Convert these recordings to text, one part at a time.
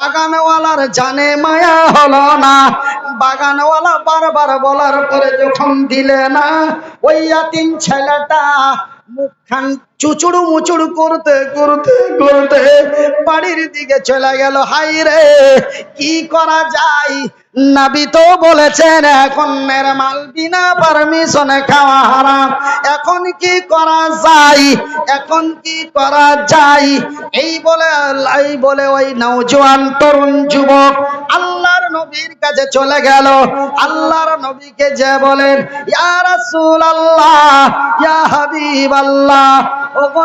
বাগানওয়ালার জানে মায়া হলো না। বাগানওয়ালা বারবার বলার পরে যখন দিলে না, ওই তিন ছেলেটা মুখখান চুচুড়ু মুচুড়ু করতে করতে করতে বাড়ির দিকে চলে গেল। হাই রে কি করা যায়? নাবি তো বলেছেন, এখন মেরে মাল বিনা পারমিশনে খাওয়া হারাম। এখন কি করা যায়? এখন কি করা যায়? এই বলে এই বলে ওই নওজোয়ান তরুণ যুবক আল্লাহর নবীর কাছে চলে গেল। আল্লাহর নবীকে যে বলেন, ইয়া রাসূলুল্লাহ, ইয়া হাবিবাল্লাহ ওগো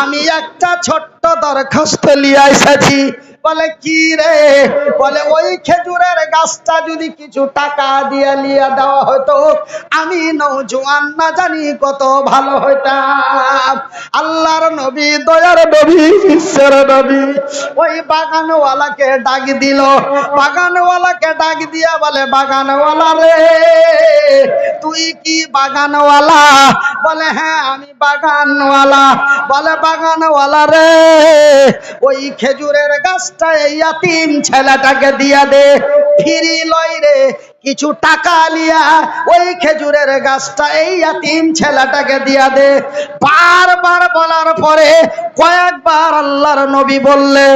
আমি একটা ছোট্ট দরখাস্ত লিয়ে এসেছি। বলে, কি রে? বলে, ওই খেজুরের গাছটা যদি কিছু টাকা দিয়ে নিয়ে দেওয়া হতো, আমি নৌজোয়ান না জানি কত ভালো হইতাম। আল্লাহর নবী, দয়ার নবী, বিশ্বের নবী, ওই বাগানওয়ালাকে ডাক দিল। বাগানওয়ালাকে ডাক দিয়া বলে, বাগানওয়ালা রে, তুই কি বাগানওয়ালা? বলে হ্যাঁ আমি বাগানওয়ালা। বলে, বাগানওয়ালা রে, ওই খেজুরের ইয়াতিম ছেলেটাকে দিয়া দে। ফিরি লই রে, কিছু টাকা লিয়া ওই খেজুরের গাছটা এই ছেলেটাকে দিয়া দে। বারবার বলার পরে কয়েকবার আল্লাহর নবী বললে,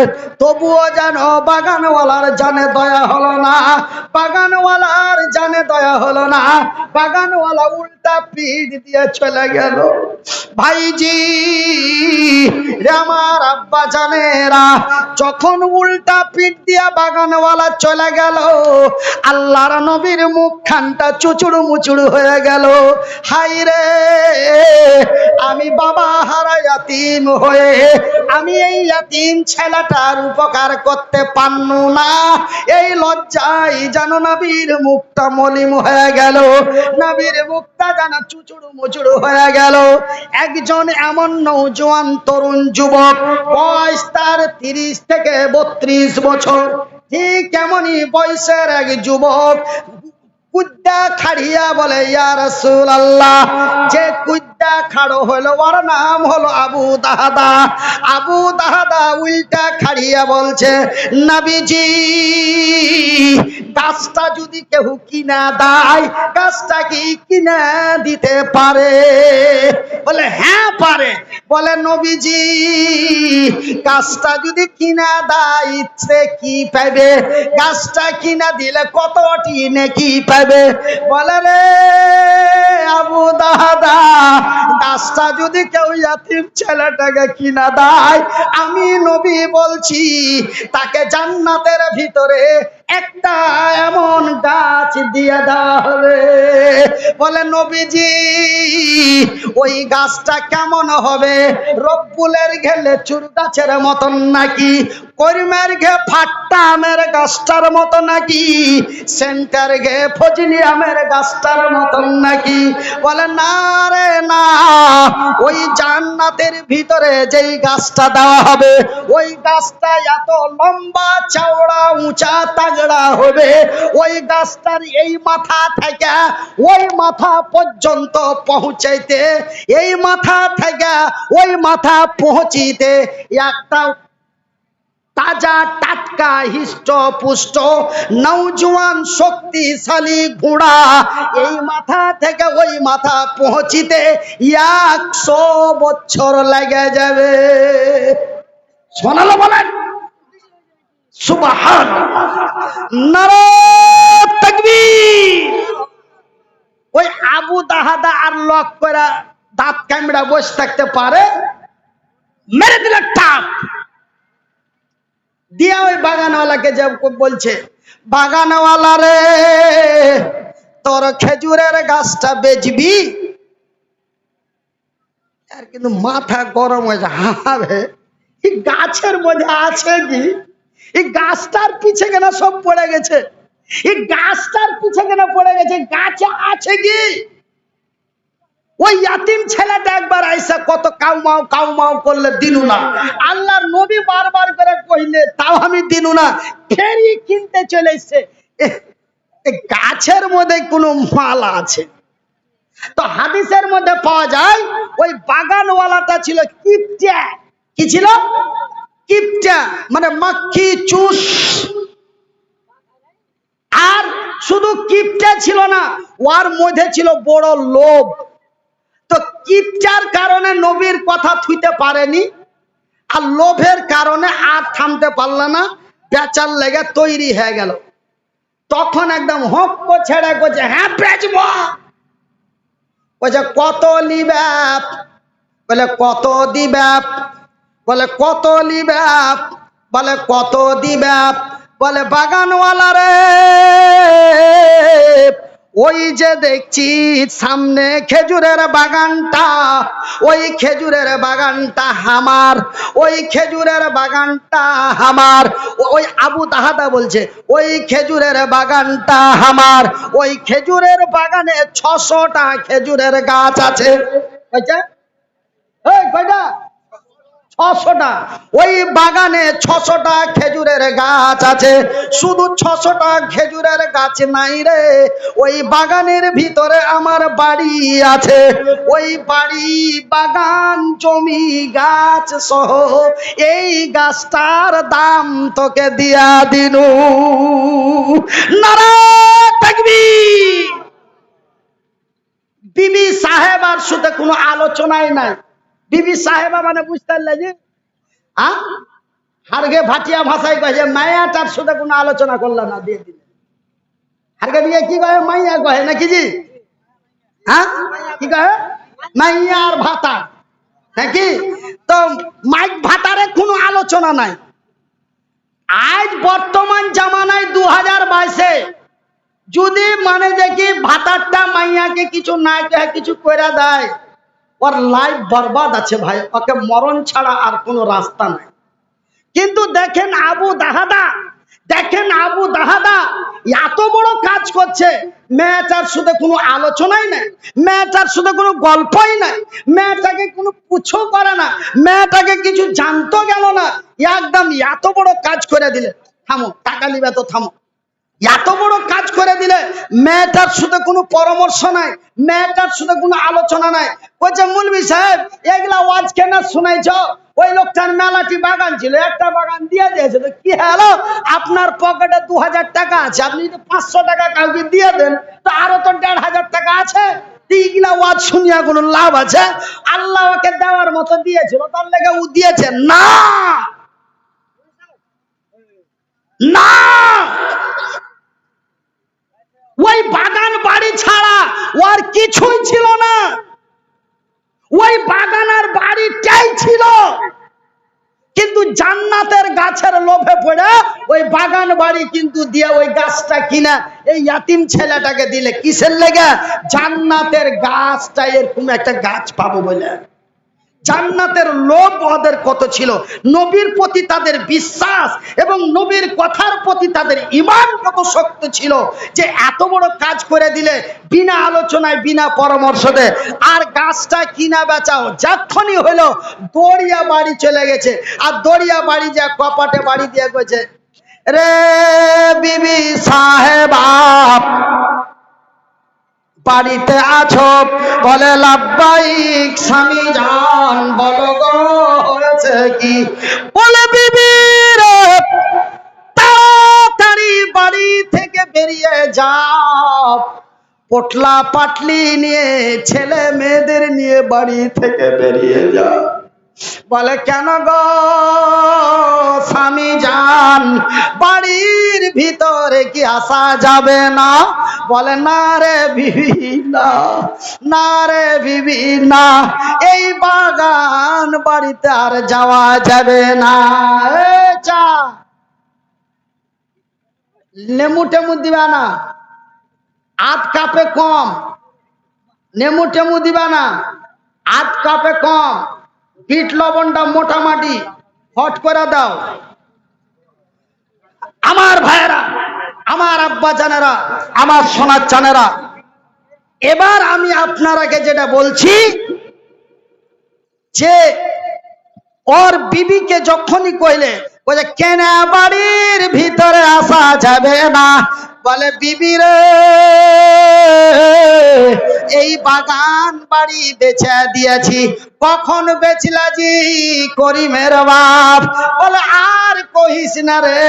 তবুও যেন বাগানওয়ালার জানে দয়া হলো না, বাগানওয়ালার জানে দয়া হলো না, বাগানওয়ালা উল্টা পিঠ দিয়ে চলে গেল। ভাইজি আমার আব্বা জানেরা, যখন উল্টা পিঠ দিয়া বাগানওয়ালা চলে গেল, আল্লাহর নবীর মুখখানটা চুচুড়ু মুচুড়ু হয়ে গেল। হাই রে, আমি বাবা হারা ইয়াতিম হয়ে আমি এই ইয়াতিম ছেলেটার উপকার করতে পারনু না। এই লজ্জায় যেন নবীর মুখটা মলিম হয়ে গেল। নবীর মুখটা যেন চুচুড়ু মুচুড়ু হয়ে গেল। একজন এমন নৌজোয়ান তরুণ যুবক, বয়স তার তিরিশ থেকে বত্রিশ বছর। ঠিক কেমনই বয়সের এক যুবক, কুদ্দা খাড়িয়া বলে, ইয়া রাসূল আল্লাহ যে কুদ্দা খাড়ো হলো ওর নাম হলো আবু দাহাদা। আবু দাহাদা উল্টা খাড়িয়া বলছে, নবীজি, গাছটা যদি কেউ কিনা দেয়, গাছটা কি কিনা দিতে পারে? বলে হ্যাঁ পারে। বলে, নবীজি, গাছটা যদি কিনা দেয়, সে কি পাবে গাছটা কিনা দিলে কতটি নাকি পাবে বলে, রে আবু দাদা গাছটা যদি কেউ ইয়াতিম ছেলেটাকে কিনা দেয়, আমি নবী বলছি, তাকে জান্নাতের ভিতরে একটা এমন গাছ দিয়ে দেওয়া হবে। বলে নবীজি, ওই গাছটা কেমন হবে? রব্বুলের ঘেলে চুর গাছের মতন নাকি? করিমের ঘে ফাট্টা আমের গাছটার মতো নাকি? সেন্টার ঘে ফজলি আমের গাছটার মতন নাকি? বলে, না রে, না। ওই জান্নাতের ভিতরে যেই গাছটা দেওয়া হবে, ওই গাছটা এত লম্বা, চওড়া, উঁচা তাগড়া হবে। ওই গাছটার এই মাথা থেকে, ওই মাথা পর্যন্ত পৌঁছাইতে, এই মাথা থেকে, ওই মাথা পৌঁছিতে একটা তাজা, টাটকা, হিষ্ট, পুষ্ট নৌজওয়ান শক্তিশালী ঘোড়া এই মাথা থেকে ওই মাথা পৌঁছিতে একশো বছর লেগে যাবে। শোনালো বলেন। ওই আবু দাহাদা আর লক করে দাঁত কামড়া বসে থাকতে পারে। মেরে দিলে টাপ দিয়া ওই বাগানওয়ালাকে যে বলছে বাগানওয়ালা রে তোর খেজুরের গাছটা বেচবি? আর কিন্তু মাথা গরম হয়েছে হারে এই গাছের মধ্যে আছে কি? এই গাছটার পিছে কেন সব পড়ে গেছে? এই গাছটার পিছে কেন পড়ে গেছে? গাছে আছে কি? ওই ইয়াতিম ছেলেটা একবার আইসা কত কাউমাও কাউমাও করলে দিনু না। আল্লাহর নবী বারবার করে কইলে, তাও আমি দিনু না। ফেরি কিনতে চলে এসছে। গাছের মধ্যে কোনো মাল আছে। তো হাদিসের মধ্যে পাওয়া যায়, ওই বাগানওয়ালাটা ছিল কিপটে। কি ছিল? কিপটা মানে মাক্কি চুষ। আর শুধু কিপটা ছিল না, ওর মধ্যে ছিল বড় লোভ। কিপটার কারণে নবীর কথা থুইতে পারেনি, আর লোভের কারণে আর থামতে পারল না, বেচার লেগে তৈরি হয়ে গেল। তখন একদম হক ছেড়ে করছে হ্যাঁ বেচব। বলছে কত লিব্যাপ বলে, কত দিব্যাপ বলে, কত লিব্যাপ বলে, কত দিব্যাপ বলে, বাগানওয়ালা রে ওই যে দেখছি সামনে খেজুরের বাগানটা, ওই খেজুরের বাগানটা আমার, ওই খেজুরের বাগানটা আমার, ওই আবু তাহাদা বলছে, ওই খেজুরের বাগানটা আমার, ওই খেজুরের বাগানে ছশোটা খেজুরের গাছ আছে কয়টা? ছশোটা। ওই বাগানে ছশোটা খেজুরের গাছ আছে। শুধু ছশোটা খেজুরের গাছ নাই রে। ওই বাগানের ভিতরে আমার বাড়ি আছে। ওই বাড়ি, বাগান, জমি, গাছ সহ এই গাছটার দাম তোকে দিয়া দিনু। নারা থাকবি বিবি সাহেব আর সাথে কোনো আলোচনাই নাই। বিবি সাহেবা মানে বুঝতে পারলে যে হারগে ভাটিয়া ভাষায় কয়ে যে মায়াটার সাথে কোনো আলোচনা করল না, দিয়ে দিলে। হারগে দিয়ে কি কয়ে? মাইয়া কহে নাকি জি? হ্যাঁ কি কহে মাইয়া আর ভাতা। নাকি? তো মাইক ভাতারে কোনো আলোচনা নাই। আজ বর্তমান জামানায় দু হাজার বাইশে যদি মানে দেখি ভাতারটা মাইয়াকে কিছু না কিছু করে দেয় ওর লাইফ বরবাদ আছে ভাই, ওকে মরণ ছাড়া আর কোনো রাস্তা নাই। কিন্তু দেখেন আবু দাহাদা, দেখেন আবু দাহাদা, এত বড় কাজ করছে, মেয়েটার শুধু কোনো আলোচনাই নাই, মেয়েটার শুধু কোনো গল্পই নাই, মেয়েটাকে কোনো পুছো করে না, মেয়েটাকে কিছু জানতো গেল না, একদম এত বড় কাজ করে দিলে। থামো, টাকা নিবে তো থামো। এত বড় কাজ করে দিলে মেয়েটার শুধু কোনো পরামর্শ নাই, মেয়েটার শুধু কোনো আলোচনা নাই। বলছে মুলবি সাহেব, এগুলা ওয়াজ কেন শুনাইছ? ওই লোকটার মেলাটি বাগান ছিল, একটা বাগান দিয়ে দিয়েছে। তো কি হলো? আপনার পকেটে দু হাজার টাকা আছে, আপনি যদি পাঁচশো টাকা কাউকে দিয়ে দেন, তো আরও তো দেড় হাজার টাকা আছে। এইগুলা ওয়াজ শুনিয়া কোনো লাভ আছে? আল্লাহ দেওয়ার মতো দিয়েছিল, তার লেগে ও দিয়েছে না। না! ওই বাগান বাড়ি ছাড়া ওর কিছুই ছিল না। ওই বাগান আর বাড়িটাই ছিল। কিন্তু জান্নাতের গাছের লোভে পড়ে ওই বাগান বাড়ি কিন্তু দিয়ে ওই গাছটা কিনা এই ইয়াতিম ছেলেটাকে দিলে। কিসের লেগে? জান্নাতের গাছটা এরকম একটা গাছ পাবো বলে। জান্নাতের লোভ ওদের কত ছিল? নবীর প্রতি তাদের বিশ্বাস এবং নবীর কথার প্রতি তাদের ইমান কত শক্ত ছিল যে এত বড় কাজ করে দিলে বিনা আলোচনায়, বিনা পরামর্শ দে আর গাছটা কিনা বেচাও? যখনই হলো দড়িয়া বাড়ি চলে গেছে। আর দড়িয়া বাড়ি যা কপাটে বাড়ি দিয়ে গেছে। রে বিবি সাহেবা বাড়িতে আছো? বলে লাভবাইক স্বামী জান, বলো গো, হয়েছে কি? বলে, বিবি রে, তাড়াতাড়ি বাড়ি থেকে বেরিয়ে যাও। পটলা পাটলি নিয়ে, ছেলে মেয়েদের নিয়ে বাড়ি থেকে বেরিয়ে যাও। বলে, কেন গো স্বামী যান বাড়ির ভিতরে কি আসা যাবে না? বলে, না রে বিবি, না রে বিবি, না। এই বাগান বাড়িতে আর যাওয়া যাবে না। চা নেমু টেমু দিবা না। আধ কাপে কম। নেমু টেমু দিবা না। আধ কাপে কম। বিট লবণটা মোটামাটি হট করে দাও। আমার ভাইয়েরা, আমার আব্বা জানেরা আমার সোনার চানেরা। এবার আমি আপনার আপনারাকে যেটা বলছি, যে ওর বিবিকে যখনই কইলে, বলে, কেনা বাড়ির ভিতরে আসা যাবে না বলে, বিবি রে, এই বাগান বাড়ি বেচে দিয়েছি। কখন বেচিলা জি করিমের বাপ? বলে, আর কহিস না রে,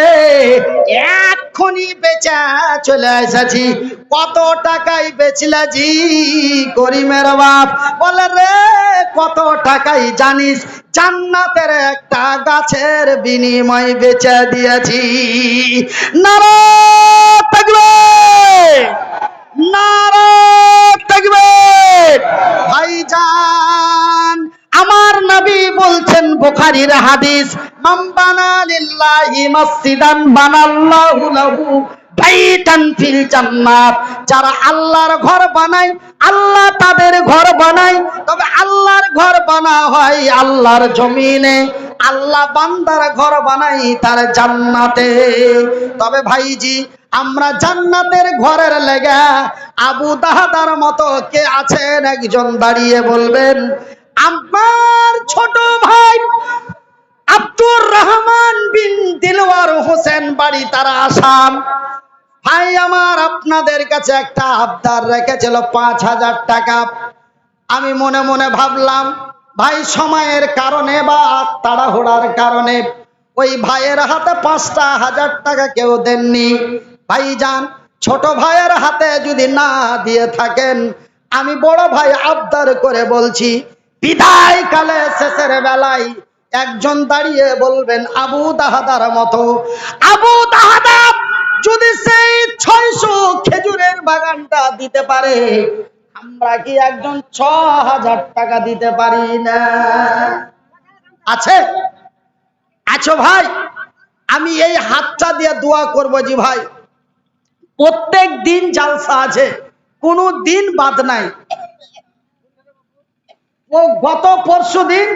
এক্ষুনি বেচা চলে এসেছি। কত টাকায় বেচিলা জি করিমের বাপ? বলে, রে, কত টাকাই জানিস? জান্নাতের একটা গাছের বিনিময় বেচে দিয়েছি। নারা থাকবে। থাকবে। ভাইজান, আমার নবী বলছেন হাদিস বানাল্লাহু লাহু যারা আল্লাহর ঘর বানায়, আল্লাহ তাদের ঘর বানায়। তবে আল্লাহর ঘর বানা হয় আল্লাহর জমিনে। আল্লাহ বান্দার ঘর বানাই তার জান্নাতে। তবে ভাইজি আমরা জান্নাতের ঘরের লেগা আবু দাহাদার মতো কে আছেন? একজন দাঁড়িয়ে বলবেন, আমার ছোট ভাই আব্দুর রহমান বিন দিলওয়ার হোসেন বাড়ি তারা আসাম। ভাই আমার আপনাদের কাছে একটা আবদার রেখেছিল, পাঁচ হাজার টাকা। আমি মনে মনে ভাবলাম, ভাই, সময়ের কারণে বা তাড়াহুড়ার কারণে ওই ভাইয়ের হাতে পাঁচটা হাজার টাকা কেউ দেননি। ভাইজান, ছোট ভাইয়ের হাতে যদি না দিয়ে থাকেন, আমি বড় ভাই আবদার করে বলছি, বিদায় কালে শেষের বেলায় একজন দাঁড়িয়ে বলবেন আবু দাহাদার মতো, আবু দাহাদা যদি সেই ছয়শো খেজুরের বাগানটা দিতে পারে, আমরা কি একজন ছ হাজার টাকা দিতে পারি না? আছে, আছো ভাই, আমি এই হাতটা দিয়ে দোয়া করব জি ভাই। প্রত্যেক দিন জালসা আছে, কোনো দিন বাদ নাই। ও গত পরশু দিন,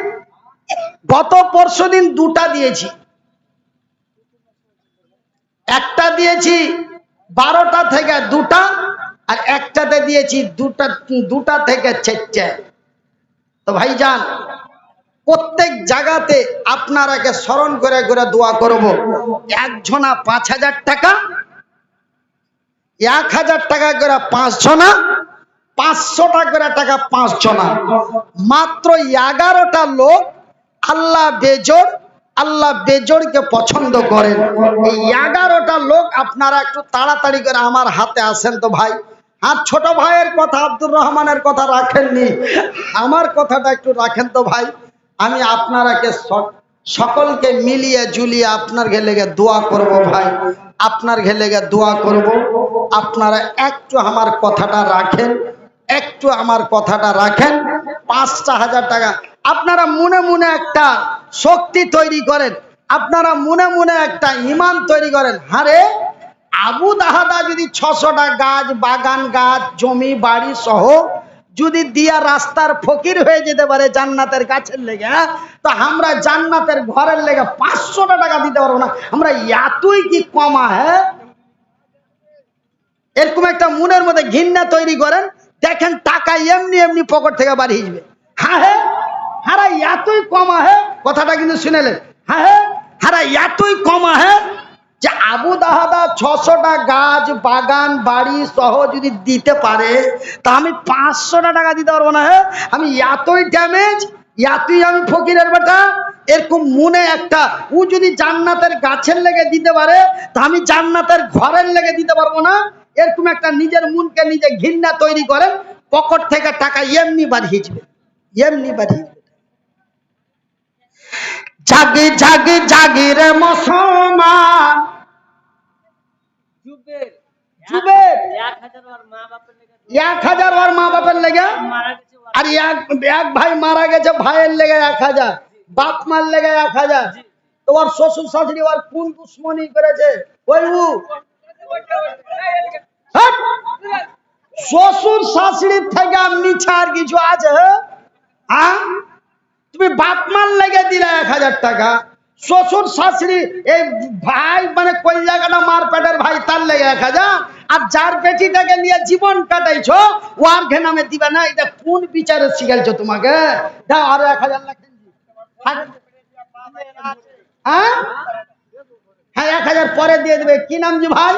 গত পরশু দিন দুটা দিয়েছি। একটা দিয়েছি বারোটা থেকে দুটা, আর একটাতে দিয়েছি দুটা দুটা থেকে চারটে। তো ভাইজান, প্রত্যেক জায়গাতে আপনারাকে স্মরণ করে করে দোয়া করব। একজনা পাঁচ হাজার টাকা এক হাজার টাকা করে পাঁচ জনা পাঁচশো টাকা টাকা পাঁচ জনা মাত্র এগারোটা লোক আল্লাহ বেজোর আল্লাহ বেজোরকে পছন্দ করেন। এই এগারোটা লোক আপনারা একটু তাড়াতাড়ি করে আমার হাতে আসেন তো ভাই। আর ছোট ভাইয়ের কথা, আব্দুর রহমানের কথা রাখেননি। আমার কথাটা একটু রাখেন তো ভাই। আমি আপনারাকে সকলকে মিলিয়ে জুলিয়ে আপনার ঘেলেগে দোয়া করব ভাই। আপনার ঘেলেগে দোয়া করব। আপনারা একটু আমার কথাটা রাখেন, একটু আমার কথাটা রাখেন। পাঁচটা হাজার টাকা। আপনারা মনে মনে একটা শক্তি তৈরি করেন। আপনারা মনে মনে একটা ইমান তৈরি করেন। হারে আবু দাহাদা যদি ছশোটা গাছ, বাগান গাছ, জমি, বাড়ি সহ যদি দিয়া রাস্তার ফকির হয়ে যেতে পারে জান্নাতের গাছের লেগে হ্যাঁ? তো আমরা জান্নাতের ঘরের লেগে পাঁচশোটা টাকা দিতে পারব না। আমরা এতই কি কমা হ্যাঁ? এরকম একটা মনের মধ্যে ঘৃণা তৈরি করেন, দেখেন টাকা এমনি এমনি পকেট থেকে বাড়িয়ে যাবে। হ্যাঁ হ্যাঁ? হারা এতই কমা হ্যাঁ? কথাটা কিন্তু শুনেলেন। হ্যাঁ হ্যাঁ? হারা এতই কমা হ্যাঁ? যে আবু দাহাদা ছশোটা গাছ, বাগান, বাড়ি সহ যদি দিতে পারে, তা আমি পাঁচশোটা টাকা দিতে পারব না হ্যাঁ আমি এতই ড্যামেজ এতই আমি ফকিরের বেটা, এরকম মনে একটা, ও যদি জান্নাতের গাছের লেগে দিতে পারে, তা আমি জান্নাতের ঘরের লেগে দিতে পারব না। এরকম একটা নিজের মনকে নিজে ঘৃণা তৈরি করেন পকেট থেকে টাকা এমনি বাড়িয়ে যাবে এমনি বাড়িয়ে জাগি জাগি জাগি রে মুসলমান। এক হাজার ওর মা বাপের লেগে আর এক এক ভাই মারা গেছে ভাইয়ের লেগে এক হাজার। বাপ মার লেগে এক হাজার। ওর শ্বশুর শাশুড়ি ওর কোন দুশ্মনী করেছে? ওই শ্বশুর শাশুড়ির থেকে নিচে আর কিছু আছে হ্যাঁ? তুমি বাপ মার লেগে দিলে এক হাজার টাকা। শ্বশুর, শাশুড়ি, এই ভাই মানে কোন জায়গাটা মার পেটের ভাই, তার লেগে এক হাজার। আর যার বেটিটাকে নিয়ে জীবন কাটাইছো ওয়ার ঘেনামে দিবে না। এটা কোন বিচারে শিখাইছো তোমাকে? দাও আরও এক হাজার হ্যাঁ? হ্যাঁ এক হাজার পরে দিয়ে দেবে। কি নাম জি ভাই?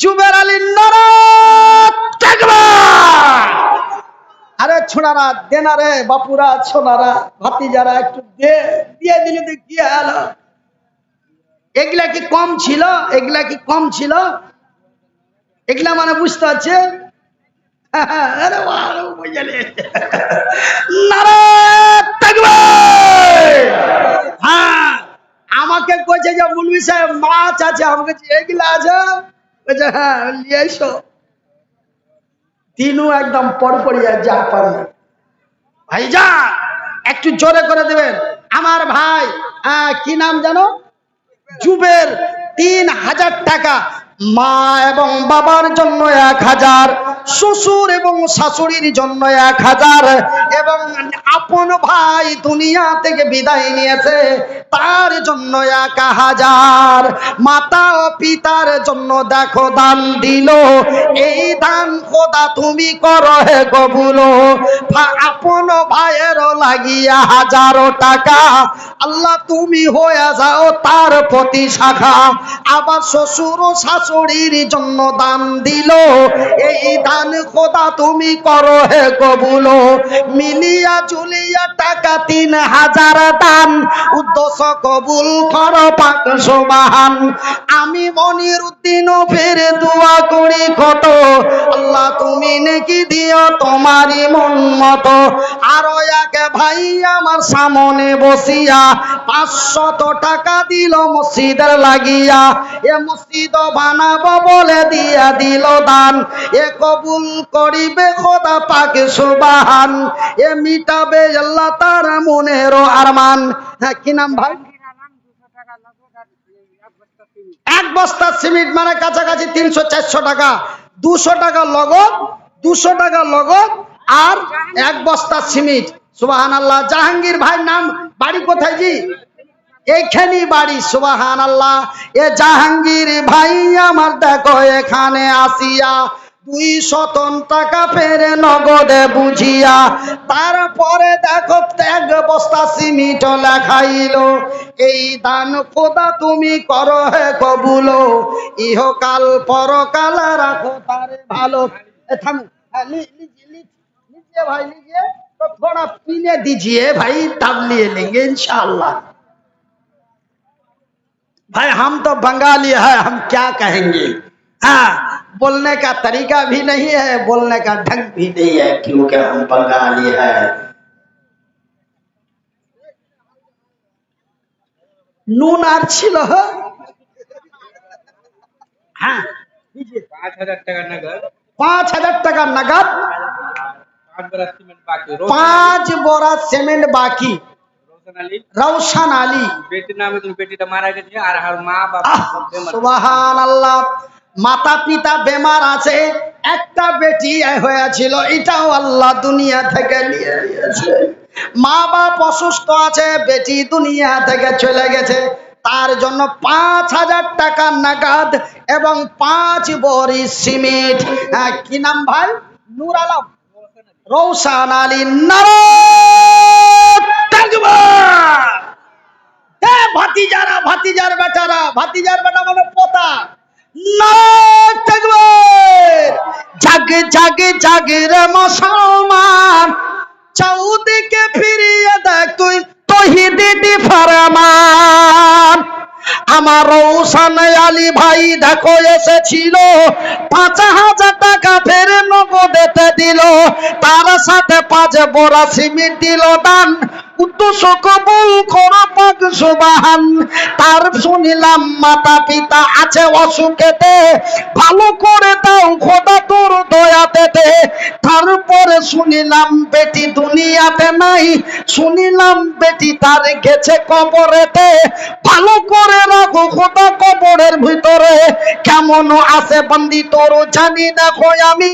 জুবের আলী তাকবীর! আরে ছোড়ারা দেনারে বাপুরা ছোড়ারা ভাতিজারা, একটু দে, দিয়ে দিলে তো কি এগুলা কি কম ছিল? এগুলা কি কম ছিল? এগুলা মানে বুঝতে পারছে! হ্যাঁ আমাকে কইছে যে মুলবি সাহেব মাছ আছে, আমাকে এগুলা আছে হ্যাঁ নিয়ে এসো। তিনু একদম পরপরিয়া যা পারে। ভাই যা একটু জোরে করে দেবেন। আমার ভাই কি নাম জানো জুবের তিন হাজার টাকা। মা এবং বাবার জন্য এক হাজার, শ্বশুর এবং শাশুড়ির জন্য এক হাজার, এবং আপন ভাই দুনিয়া থেকে বিদায় নিয়েছে, তার জন্য এক হাজার। মাতা ও পিতার জন্য দেখো দান দিল, এই দান খোদা তুমি করো হে কবুলো। আপন ভাইয়েরও লাগিয়া হাজারো টাকা, আল্লাহ তুমি হয়ে যাও তার প্রতি শাখা। আবার শ্বশুর ও শাশুড়ির জন্য দান দিল। এই দান খোদা তুমি করো হে কবুলো। মিলিয়া চুলিয়া টাকা তিন হাজার দান। উদ্দেশ্য কবুল কর পাক সোবাহান আমি মনির উদ্দিন ফের দোয়া করি কত আল্লাহ তুমি নাকি দিও তোমারই মন মতো। আরও এক ভাই আমার সামনে বসিয়া পাঁচশত টাকা দিল মসজিদের লাগিয়া। এ মসজিদ বানাবো বলে দিয়া দিল দান। এ কবুল করিবে খোদা পাকে সুবাহান। এ মিটাবে আল্লাহ তার মনের আরমান। হ্যাঁ কি নাম ভাই? এক বস্তা সিমেন্ট মানে কাছাকাছি তিনশো চারশো টাকা। দুশো টাকা লগত দুশো টাকা লগত আর এক বস্তা সিমেন্ট। সুবাহান আল্লাহ জাহাঙ্গীর ভাই নাম, বাড়ি কোথায় জি? এখানে বাড়ি সুবাহান আল্লাহ এ জাহাঙ্গীর ভাই আমার দেখো এখানে আসিয়া দুই শতন টাকা পেরে নগদে বুঝিয়া তারপরে দেখো ত্যাগ বস্তা সিমিট লেখাইল এই দান খোদা তুমি করো হে কবুল ইহকাল পরকাল রাখো তার ভালো থামো ভাই লিজিয়ে থোড়া পিনে দিজিয়ে ভাই তাবলিয়ে লেগে ইনশাআল্লাহ भाई हम तो बंगाली है हम क्या कहेंगे? आ, बोलने का तरीका भी नहीं है बोलने का ढंग भी नहीं है क्योंकि हम बंगाली है। नून आर छिल पाँच हाँ। पाँच हज़ार टका नगद। पाँच हज़ार टका बोरा सीमेंट बाकी। রোশন আলী। বেটির নামে তুমি বেটিটা মারা গেছে আর আর মা বাবা মাতা পিতা বেমার। আছে একটা বেটি হয়েছিল এটাও আল্লাহ দুনিয়া থেকে নিয়ে নিয়েছে মা বাপ অসুস্থ আছে বেটি দুনিয়া থেকে চলে গেছে। তার জন্য পাঁচ হাজার টাকা নাগাদ এবং পাঁচ বড়ি সিমেন্ট। হ্যাঁ, কি নাম ভাই? নূর আলম। রৌশান আলী নারায়ণ ভাতিজারা, ভাতিজার বেটারা, ভাতিজার বেটা মানে পোতা। জাগে জাগে জাগে রে মুসলমান। চৌদিকে ফিরিয়ে দেখ তুই তহিদি ফরমান। আমার রৌশন আলী ভাই দেখো এসেছিল। পাঁচ হাজার টাকা ফের নগদেতে দিল। তার সাথে পাঁচ বড়া সিমেন্ট দিল দান। উদ্দেশ্য কবুল সুবাহান। তার শুনিলাম মাতা পিতা আছে অসুখেতে। ভালো করে খোদা তোর তারপরে শুনিলাম, বেটি দুনিয়াতে নাই। শুনিলাম, বেটি তার গেছে কবরেতে। ভালো করে রাখো, খোদা কবরের ভিতরে। কেমন আছে বন্দি তোর জানি দেখো আমি